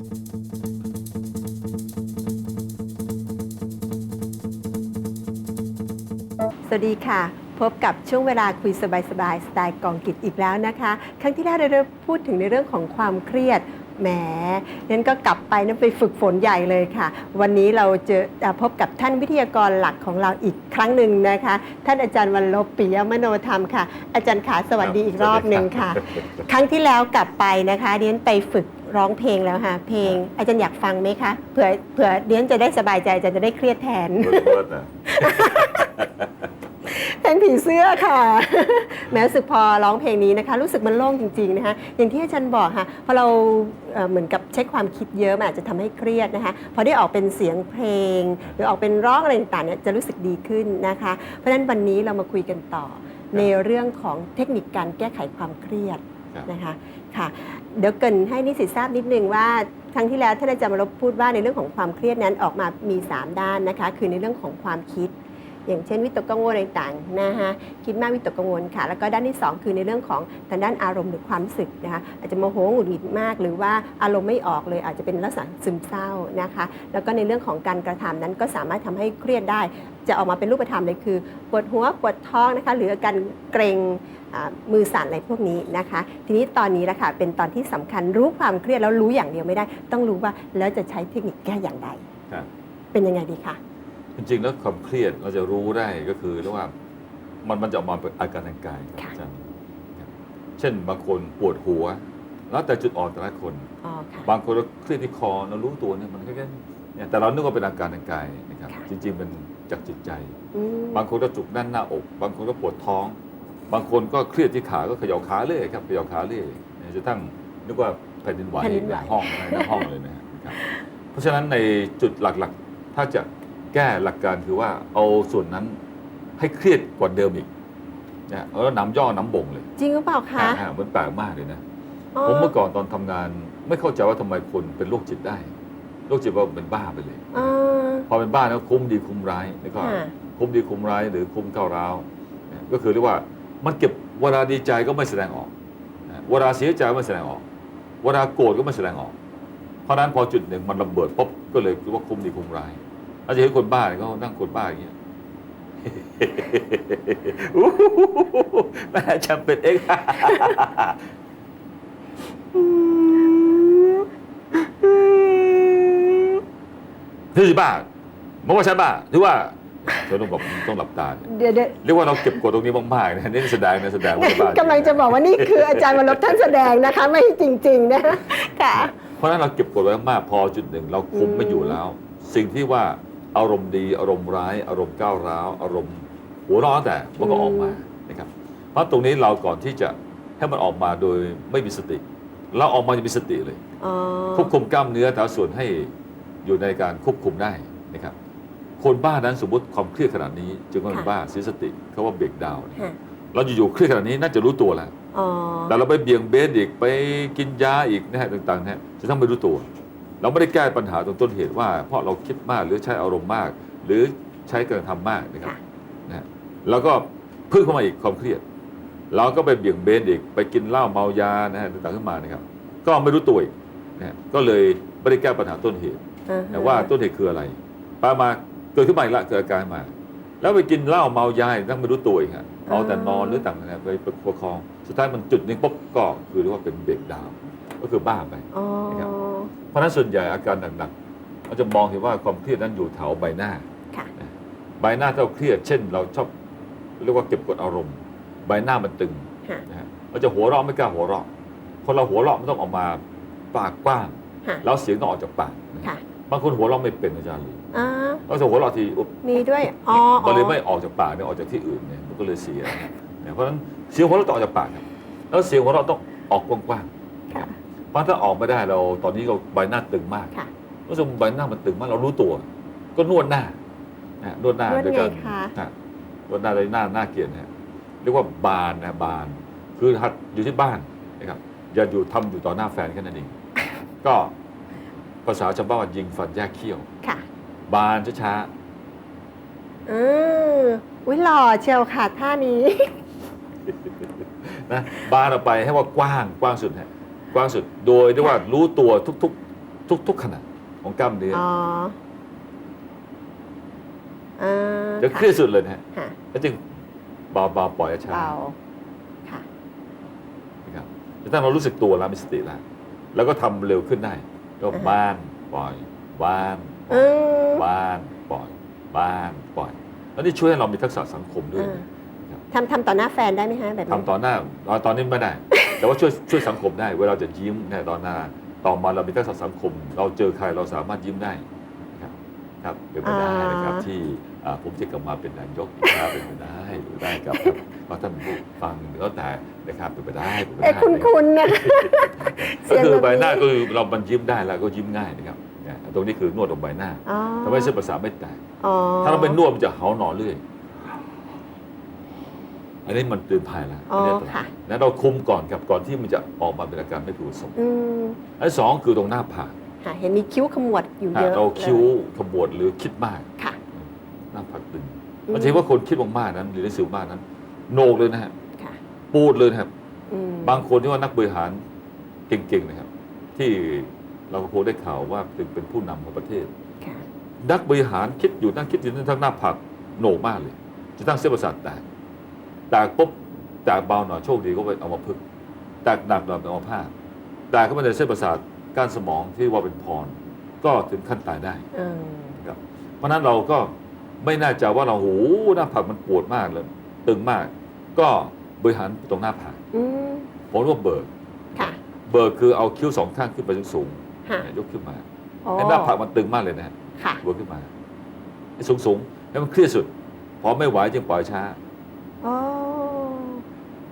สวัสดีค่ะ พบกับช่วงเวลาคุยสบายๆสไตล์กองกิจอีกแล้วนะคะ ครั้งที่แล้วเราได้พูดถึงในเรื่องของความเครียดแหมนั้นก็กลับไปนั้นไปฝึกฝนใหญ่เลยค่ะ วันนี้เราเจออ่าพบกับท่านวิทยากรหลักของเราอีกครั้งหนึ่งนะคะ ท่านอาจารย์วันลบปิยมโนธรรมค่ะ อาจารย์ขาสวัสดีอีกรอบหนึ่งค่ะ ครั้งที่แล้วกลับไปนะคะเดียนไปฝึก ร้องเพลงแล้วค่ะ เพลง อาจารย์อยากฟังไหมคะเผื่อเผื่อเดียนจะได้สบายใจอาจารย์จะได้เครียดแทนเลิศนะเพลงผีเสื้อค่ะ แม้รู้สึกพอร้องเพลงนี้นะคะ รู้สึกมันโล่งจริงๆนะคะอย่างที่อาจารย์บอกค่ะพอเราเอ่อเหมือนกับใช้ความคิดเยอะมันอาจจะทำให้เครียดนะคะ พอได้ออกเป็นเสียงเพลง หรือออกเป็นร้องอะไรต่างๆเนี่ยจะรู้สึกดีขึ้นนะคะ เพราะฉะนั้นวันนี้เรามาคุยกันต่อ ในเรื่องของเทคนิคการแก้ไขความเครียดครับ นะคะค่ะเดี๋ยวเกินให้นิสิตทราบนิดนึงว่าครั้งที่แล้วท่านอาจารย์มารบพูดว่าในเรื่องของความเครียดนั้นออกมามี 3 ด้านนะคะ คือในเรื่องของความคิด อย่างเช่นวิตกกังวลอะไรต่างๆนะคะคิดมากวิตกกังวลค่ะ แล้วก็ด้านที่ 2 คือในเรื่องของทางด้านอารมณ์หรือความรู้สึกนะคะอาจจะโมโหหงุดหงิดมาก หรือว่าอารมณ์ไม่ออกเลย อาจจะเป็นลักษณะซึมเศร้านะคะ แล้วก็ในเรื่องของการกระทำนั้นก็สามารถทำให้เครียดได้ จะออกมาเป็นรูปธรรมเลยคือปวดหัวปวดท้องนะคะหรืออาการเกรงอ่ามือสั่นอะไรพวกนี้นะคะ ทีนี้ตอนนี้แหละค่ะเป็นตอนที่สำคัญรู้ความเครียดแล้วรู้อย่างเดียวไม่ได้ ต้องรู้ว่าแล้วจะใช้เทคนิคแก้อย่างไรครับเป็นยังไงดีคะ จริงๆแล้วความเครียดเราจะรู้ได้ก็คือเรียกว่ามันมันจะออกมาเป็นอาการทางกายครับอาจารย์ครับเช่นบางคนปวดหัว แล้วแต่จุดอ่อนแต่ละคน อ๋อค่ะ บางคนก็เครียดที่คอเรารู้ตัวเนี่ยมันแค่เนี่ยแต่เรานึกว่าเป็นอาการทางกายนะครับ ค่ะ จริงๆเป็นจากจิตใจ อืมบางคนก็จุกด้านหน้าอก บางคนก็ปวดท้อง บางคนก็เครียดที่ขา ก็เขย่าขาเรื่อยครับเขย่าขาเรื่อยเนี่ยจะตั้งนึกว่าแผ่นดินไหวในห้องในห้องเลยนะครับ เพราะฉะนั้นในจุดหลักๆ ถ้าจะ แก้หลักการคือว่าเอาส่วนนั้นให้เครียดกว่าเดิมอีกนะเออน้ำย่อน้ำบ่งเลยจริงหรือเปล่าคะอ่าๆมันแปลกมากเลยนะอ๋อผมเมื่อก่อนตอนทำงาน ไม่เข้าใจว่าทำไมคนเป็นโรคจิตได้โรคจิตว่าเป็นบ้าไปเลยอ๋อพอเป็นบ้าแล้วคุ้มดีคุ้มร้ายแล้วก็ค่ะคุ้มดีคุ้มร้ายหรือคุ้มก้าวร้าวนะก็คือเรียกว่ามันเก็บเวลาดีใจก็ไม่แสดงออกนะเวลาเสียใจก็ไม่แสดงออกเวลาโกรธก็ไม่แสดงออก เพราะฉะนั้นพอจุดหนึ่งมันระเบิดปุ๊บก็เลยคิดว่าคุ้มดีคุ้มร้าย เราจะเห็นคนบ้าเนี่ยเขานั่งคนบ้าอย่างเงี้ยแม่จำเป็นเองนี่สิบ้าบอกว่าฉันบ้าหรือว่าเธอต้องบอกต้องหลับตาเนี่ยเดี๋ยวเดี๋ยวเรียกว่าเราเก็บกดตรงนี้มากๆนะนี่แสดงนะแสดงว่าบ้ากำลังจะบอกว่านี่คืออาจารย์วรลบท่านแสดงนะคะ ไม่จริงๆนะค่ะเพราะฉะนั้นเราเก็บกดไว้มากพอจุดหนึ่ง เราคุมไม่อยู่แล้ว สิ่งที่ว่า อารมณ์ดี อารมณ์ร้าย อารมณ์ก้าวร้าว อารมณ์หัวร้อนแต่มันก็ออกมานะครับเพราะตรงนี้เราก่อนที่จะให้มันออกมาโดยไม่มีสติ เราออกมาจะมีสติเลยอ๋อควบคุมกล้ามเนื้อแต่ละส่วนให้อยู่ในการควบคุมได้นะครับ คนบ้านั้นสมมติความเครียดขนาดนี้ จึงว่าเป็นบ้าเสียสติเขาว่าเบรกดาวน์ค่ะเราอยู่ๆเครียดขนาดนี้น่าจะรู้ตัวแล้วอ๋อแต่เราไปเบี่ยงเบนอีกไปกินยาอีกนะฮะต่างๆนะฮะจะต้องไม่รู้ตัว เราไม่ได้แก้ปัญหาตรงต้นเหตุว่า เพราะเราคิดมากหรือใช้อารมณ์มาก หรือใช้การกระทำมากนะครับค่ะนะฮะแล้วก็เพิ่มเข้ามาอีกความเครียด เราก็ไปเบี่ยงเบนอีกไปกินเหล้าเมายานะฮะต่างๆขึ้นมานะครับ ก็ไม่รู้ตัวอีกนะฮะก็เลยไม่ได้แก้ปัญหาต้นเหตุอ่ฮะนะว่าต้นเหตุคืออะไรป้ามาเกิดขึ้นมาอีกละเกิดอาการมา แล้วไปกินเหล้าเมายาอีกตั้งไม่รู้ตัวอีกฮะเอาแต่นอนหรือต่างๆนะไปประคอง สุดท้ายมันจุดหนึงปุ๊บก็คือเรียกว่าเป็นเบรกดาวน์ก็คือบ้าไปอ๋อนะครับ เพราะฉะนั้นส่วนใหญ่อาการหนักๆเราจะมองเห็นว่าความเครียดนั้นอยู่แถวใบหน้า ค่ะ ใบหน้าถ้าเราเครียด เช่น เราชอบเรียกว่าเก็บกดอารมณ์ ใบหน้ามันตึงค่ะ นะฮะเราจะหัวเราะไม่กล้าหัวเราะคนเราหัวเราะมันต้องออกมาปากกว้าง ค่ะ แล้วเสียงต้องออกจากปากค่ะ บางคนหัวเราะไม่เป็นอาจารย์เลยอ่าเราจะหัวเราะทีอุ๊บ มีด้วยอ๋อ มันเลยไม่ออกจากปากเนี่ยออกจากที่อื่นเนี่ยมันก็เลยเสียนะเนี่ยเพราะฉะนั้นเสียงหัวเราะต้องออกจากปากครับแล้วเสียงหัวเราะต้องออกกว้างๆค่ะ เพราะถ้าออกไม่ได้เราตอนนี้เราใบหน้าตึงมากค่ะรู้สึกใบหน้ามันตึงมากเรารู้ตัว ก็นวดหน้านะนวดหน้านวดด้วยกันไงคะนะนวดหน้าเลยหน้าหน้าเกลียดนะเรียกว่าบานนะบาน คือหัดอยู่ที่บ้านนะครับอย่าอยู่ทำอยู่ต่อหน้าแฟนแค่นั้นเองก็ภาษาชาวบ้านว่ายิงฟันแยกเขี้ยวค่ะ บานช้าอืมอุ้ยหล่อเชียวค่ะท่านี้ๆนะบานออกไปให้ว่ากว้างกว้างสุดฮะ กว้างสุดโดยที่ว่ารู้ตัวทุกๆ ทุกทุกขณะของกล้ามเนื้ออ๋ออ่าจะเครียดสุดเลยนะฮะค่ะแล้วจึงเบาๆปล่อยช้าเบาค่ะนะครับถ้าเรารู้สึกตัวแล้วมีสติแล้ว แล้วก็ทำเร็วขึ้นได้ก็อ่าฮะบ้านปล่อยบ้านปล่อือยมบ้านปล่อยบ้านปล่อยแล้วนี่ช่วยให้เรามีทักษะสังคมด้วยอ่านะครับทำทำต่อหน้าแฟนได้ไหมฮะแบบนี้ทำต่อหน้าอ๋อตอนนี้ไม่ได้ แต่ว่าช่วยช่วยสังคมได้ เวลาเราจะยิ้มเนี่ยตอนหน้าต่อมาเรามีทักษะสังคม เราเจอใครเราสามารถยิ้มได้นะครับครับเป็นไปได้นะครับที่อ่าผมจะกลับมาเป็นนายกอีกครับเป็นไปได้เป็นไปได้ครับครับเพราะท่านผู้ฟังแล้วแต่นะครับเป็นไปได้เป็นไปได้เอ้คุณคุณนะเสีก็ยงคือแบบใบหน้านี้ก็คือเรามันยิ้มได้แล้วก็ยิ้มง่ายนะครับเนี่ยตรงนี้คือนวดตรงใบหน้าอ๋อทำให้เส้นประสาทไม่แตกอ๋อถ้าเราเป็นนวดมันจะเหาหนอเรื่อย อันนี้มันเตือนภัยแล้วอ๋ออันนี้อันตรายค่ะแล้วเราคุมก่อนครับก่อนที่มันจะออกมาเป็นอาการไม่พึงประสงค์อืมอันที่สองคือตรงหน้าผากค่ะเห็นมีคิ้วขมวดอยู่ถ้าเยอะเราคิ้วลยขมวดหรือคิดมาก ค่ะหน้าผากตึงอืมมันจะเห็นว่าคนคิดมากๆนั้น หรือในสิวมากนั้น โหนกเลยนะฮะค่ะปูดเลยนะครับ อืมบางคนที่ว่านักบริหารเก่งๆนะครับ ที่เราก็โพสต์ได้ข่าวว่าถึงเป็นผู้นำของประเทศ ค่ะนักบริหารคิดอยู่นั่งคิดอยู่นั่นทั้งหน้าผากโหนกมากเลย จะตั้งเส้นประสาทแตก แตกปุ๊บแตกเบาหน่อยโชคดีก็ไปเอามาพึกษ์แตกหนักหน่อยเป็นเอามาพาดแตกเข้ามาในเส้นประสาทก้านสมองที่ว่าเป็นพร ก็ถึงขั้นตายได้เออครับเพราะฉะนั้นเราก็ไม่น่าจะว่าเราโหหน้าผากมันปวดมากเลยตึงมาก ก็บริหารตรงหน้าผากอืมผมเรียกว่าเบิกค่ะเบิกคือเอาคิ้วสองข้างขึ้นไปสูงค่ะๆเนี่ยยกขึ้นมาอ๋อให้หน้าผากมันตึงมากเลยนะฮะค่ะเบิกขึ้นมาให้สูงๆให้มันเครียดสุดพอไม่ไหวจึงปล่อยช้า อ๋อ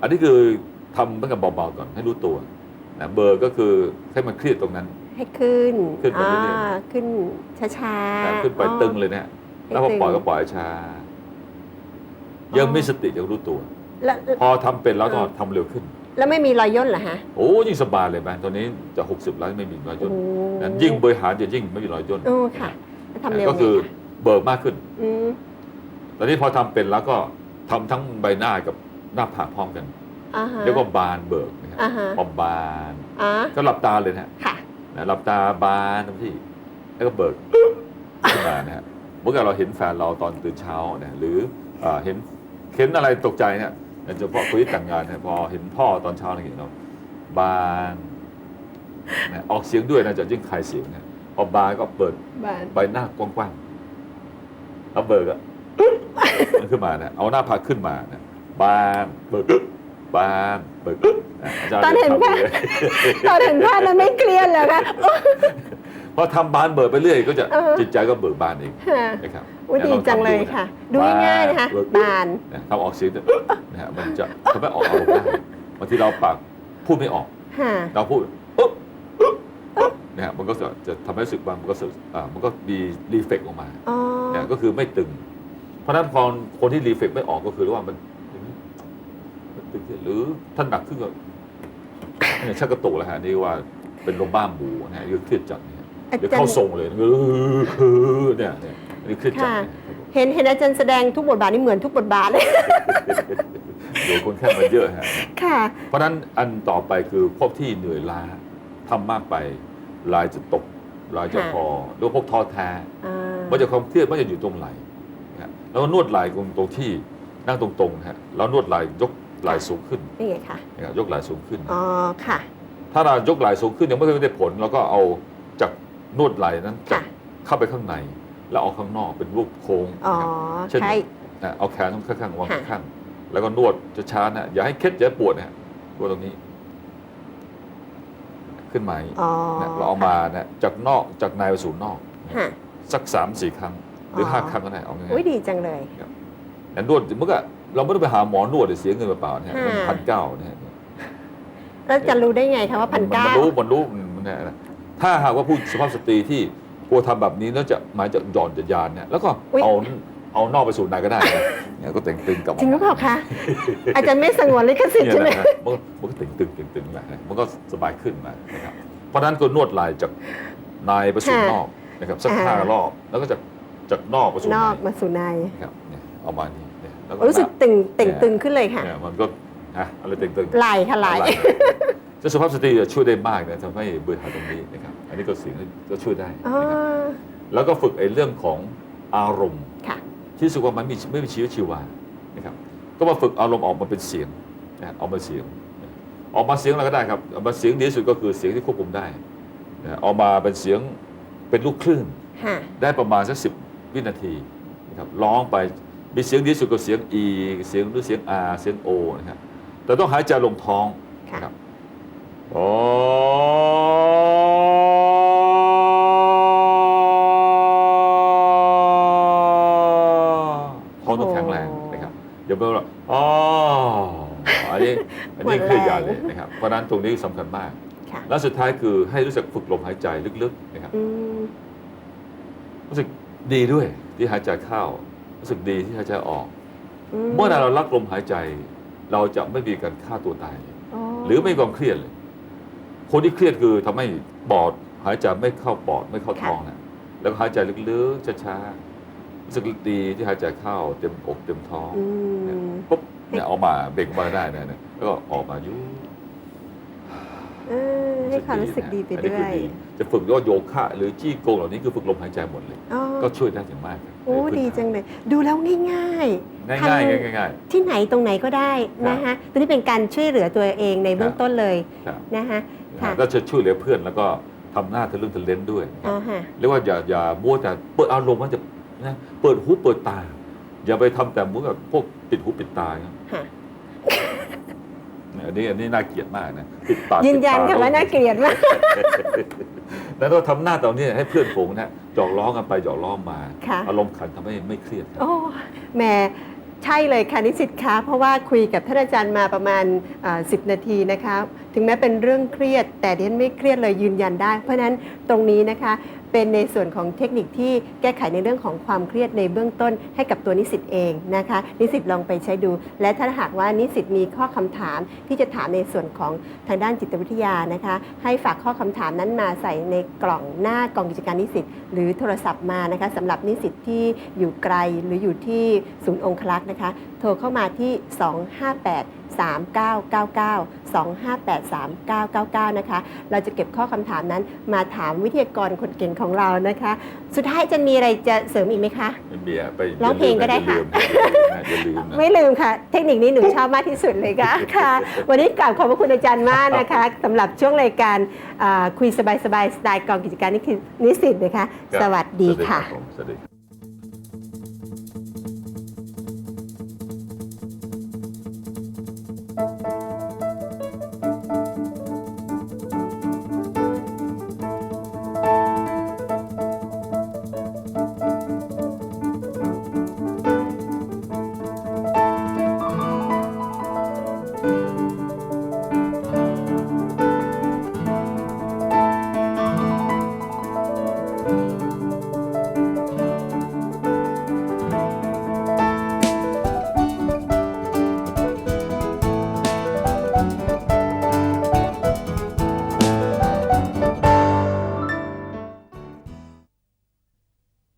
อันนี้คือทำตั้งแต่เบาๆก่อนให้รู้ตัวนะเบอร์ก็คือให้มันเครียดตรงนั้น ให้ขึ้นขึ้นไปเรื่อยๆาขึ้นช้านะๆขึ้นไปอ๋อตึงเลยนะฮะให้แล้วพอปล่อยตึงก็ปล่อยช้าอ๋อยังมีสติยังรู้ตัวแล้วพอทำเป็นแล้วก็เออทำเร็วขึ้น แล้วไม่มีรอยย่นเหรอฮะโอ้ยิ่งสบายเลยแมตอนนี้จะ 60 แล้วไม่มีรอยโอ้ย่นโหนั้นยิ่งบริหารจะยิ่งไม่มีรอยย่นโอ้ค่ะแล้วทำเร็วก็คือไงะเบิกมากขึ้นอืมตอนนี้พอทำเป็นแล้วก็ ทำทั้งใบหน้ากับหน้าผากพร้อมกัน อ่าฮะ เรียกว่าบานเบิกนะครับอ่าฮะ พอบานอ่าก็หลับตาเลยนะฮะค่ะ นะหลับตาบานทั้งที่แล้วก็เบิกขึ้นมานะฮะเมื่อกี้เราเห็นแฟนเราตอนตื่นเช้าเนี่ยหรือเอ่อเห็นเห็นอะไรตกใจเนี่ยโดยเฉพาะคนที่แต่งงานเนี่ยพอเห็นพ่อตอนเช้าเนี่ยเห็นเราบานนะออกเสียงด้วยนะจะยิ่งคลายเสียงนะพอบานก็เปิด บาน ใบหน้ากว้างๆแล้วเบิกอะมัน ขึ้นมานะเอาหน้าผากขึ้นมานะบานเบิกบานเบิกะาจารย์ตอนเห็นทำภาพเลยตอนเห็นภาพนั้นไม่เครียดเลยค่ะพอทำบานเบิกไปเรื่อยก็จะเออจิตใจก็เบิกบานเองค่ะนะครับอุ้ยดีจังเลยค่ะ ดูง่ายๆนะคะบานนะทำออกเสียงนะฮะมันจะทำให้ออกอารมณ์ได้บางทีเราปากพูดไม่ออกค่ะเราพูดปุ๊บปุ๊บปุ๊บนะฮะมันก็จะจะทำให้รู้สึกว่ามันก็สึกอ่ามันก็มีรีเฟกออกมาอ๋อเนี่ยก็คือไม่ตึงเพ ราะฉะนั้นพอคนที่รีเฟกไม่ออกก็คือว่ามันมันตึงหรือท่านหนักขึ้นก็เนี่ยชักกระตุกแล้วฮะนี่ว่าเป็นลมบ้าหมูนะฮะหรือเครียดจัดเนี่ยอาเดี๋ยวจารเข้าย์ทรงเลยเออเนี่ยเนี่ยอันนี้เครียดจัดค่ะเนี่ยครับผมเห็นเห็นอาจารย์แสดงทุกบทบาทนี่เหมือนทุกบทบาทเลยเดี๋ยวคนแค่มาเยอะฮะค่ะ เพราะฉะนั้นอันต่อไปคือพวกที่เหนื่อยล้าทำมากไปลายจะตกลายจะค่ะพอหรือพวกท้อแท้อ่ามันจะความเครียดมันจะอยู่ตรงไหล่นะฮะ แล้วก็นวดไหล่ตรงตรงที่นั่งตรงๆนะฮะแล้วนวดไหล่ยกไหล่สูงขึ้นนี่ไงค่ะนะครับยกไหล่สูงขึ้น อ๋อค่ะ ถ้าเรายกไหล่สูงขึ้นยังไม่เคยได้ผลเราก็เอาจากนวดไหล่นั้นจัค่ะบเข้าไปข้างใน แล้วเอาข้างนอกเป็นรูปโค้งอ๋อนะครับ เช่น ใช่ นะเอาแขนข้างๆวางค่ะข้างๆแล้วก็นวดช้าๆนะอย่าให้เคล็ดอย่าให้ปวดนะฮะนวดตรงนี้ ขึ้นมาอย่างนี้อ๋อนะเราเอามานะจากนอกจากในไปสู่นอกค่ะสักสามสี่ครั้ง หรือออห้าครั้งก็ได้เอาง่ายอุ้ยดีจังเลยๆแต่นวดเมื่อกี้เราไม่ต้องไปหาหมอนวดเดี๋ยวเสียเงินเปล่าๆเนี่ยมันค่ะพันเก้าเนี่ยแล้วจะรู้ได้ไงคะว่าพันเก้ามันรู้มันรู้มันเนี่ยนะถ้าหากว่าผู้สุภาพสตรีที่กลัวทำแบบนี้แล้วจะหมายจะหย่อนจะยานเนี่ยแล้วก็เอาเอานอกไปสู่ในก็ได้นะเนี่ยก็เต่งตึงกลับจริงหรือเปล่าคะอาจารย์ไม่สงวนลิขสิทธิ์เนี่ยใช่ไหมนะมันก็มันก็ตึงตึงตึงตึงมามันก็สบายขึ้นมานะครับเพราะฉะนั้นก็นวดลายจากในไปสู่นอกนะครับสักห้ารอบแล้วก็จาก จากนอกไปสู่นในอกมาสู่ในนะครับเนี่ยเอามานี่เนี่ยแล้วก็รู้สึกตึงเต่งตึงขึ้นเลยค่ะเนี่ยมันก็ฮะอะไรตึงตึงไหลค่ะไหลอะไรเจ้าสุภาพสตรีจะช่วยได้มากนะทำให้เบื่อหน่ายตรงนี้นะครับอันนี้ก็เสียงก็ช่วยได้อ๋อนะครับแล้วก็ฝึกไอ้เรื่องของอารมณ์ค่ะที่รู้สึกว่ามันมีไม่มีชีวิตชีวานะครับก็มาฝึกอารมณ์ออกมาเป็นเสียงนะออกมาเสียง ออกมาเสียงอะไรก็ได้ครับออกมาเสียงดีที่สุดก็คือเสียงที่ควบคุมได้นะออกมาเป็นเสียงเป็นลูกคลื่นค่ะได้ประมาณสักสิบ วินาทีนะครับร้องไปมีเสียงดีที่สุดก็เสียง E เสียงหรือเสียง R เสียง O นะครับแต่ต้องหายใจลงท้องค่ะนะครับอ๋อท้องต้องแข็งแรงนะครับอย่าเพิ่งว่าอ๋ออันนี้อันนี้คืออย่าเลยนะครับเพราะฉะนั้นตรงนี้สำคัญมากค่ะและสุดท้ายคือให้รู้สึกฝึกลมหายใจลึกๆนะครับอืมรู้สึก ดีด้วยที่หายใจเข้ารู้สึกดีที่หายใจออกมเมื่อเรารักลมหายใจ เราจะไม่มีการฆ่าตัวตายเลยอ๋อหรือไม่มีความเครียดเลย คนที่เครียดคือทำให้ปอดหายใจไม่เข้าปอดไม่เข้าท้องนะแล้วก็หายใจลึกๆช้าๆรู้สึกดีที่หายใจเข้าเต็มอกเต็มท้องอืมปุ๊บเนี่ยเอามาเบ่งมาได้นะเนี่ยแล้วก็ออกมายุเออให้ความรู้สึกดีไปอันนี้ด้วคือยจะฝึกว่าโยคะ หรือจี้โกงเหล่านี้คือฝึกลมหายใจหมดเลยอ๋อก็ช่วยได้อย่างมากครับโอ้ในพื้นดีฐานจังเลย ดูแล้วง่ายง่ายทำง่ายง่ายง่ายๆ ที่ไหนตรงไหนก็ได้นะคะตัวนี้เป็นการช่วยเหลือตัวเองในเบื้องต้นเลยครับนะคะค่ะก็จะช่วยเหลือเพื่อนแล้วก็ทำหน้าทะลึ่งทะเลนด้วยอ๋อฮะเรียกว่าอย่าอย่ามัวแต่เปิดอารมณ์มันจะนะเปิดหูเปิดตา อย่าไปทำแต่มัวกับพวกปิดหูปิดตาครับค่ะ อันนี้อันนี้น่าเกลียดมากนะปิดปากยืนยันปิดตค่ะว่าน่าเกลียดมาก แล้วก็ทำหน้าตอนนี้ให้เพื่อนฝูงนะหยอกล้อกันไปหยอกล้อมาค่ะ อารมณ์ขันทำให้ไม่เครียดครับ โอ้แหม่ใช่เลยค่ะนิสิตคะเพราะว่าคุยกับท่านอาจารย์มาประมาณสิบนาทีนะคะ ถึงแม้เป็นเรื่องเครียด แต่ดิฉันไม่เครียดเลยยืนยันได้ เพราะฉะนั้นตรงนี้นะคะ เป็นในส่วนของเทคนิคที่แก้ไขในเรื่องของความเครียดในเบื้องต้นให้กับตัวนิสิตเองนะคะ นิสิตลองไปใช้ดู และถ้าหากว่านิสิตมีข้อคำถามที่จะถามในส่วนของทางด้านจิตวิทยานะคะ ให้ฝากข้อคำถามนั้นมาใส่ในกล่องหน้ากล่องกิจการนิสิตหรือโทรศัพท์มานะคะสำหรับนิสิตที่อยู่ไกลหรืออยู่ที่ศูนย์องคลักษ์นะคะ โทรเข้ามาที่ 258 3999 258 3999 นะคะ เราจะเก็บข้อคำถามนั้นมาถามวิทยากรคนเก่งของเรานะคะ สุดท้ายจะมีอะไรจะเสริมอีกไหมคะไม่มีอะไปร้องเพลงก็ได้ค่ะอย่าลืมนะไม่ลืมค่ะ เทคนิคนี้หนูชอบมากที่สุดเลยค่ะค่ะ วันนี้กราบขอบพระคุณอาจารย์มากนะคะสำหรับช่วงรายการอ่าคุยสบายๆสไตล์กองกิจการนิสิตนิสิตนะคะครับสวัสดีค่ะ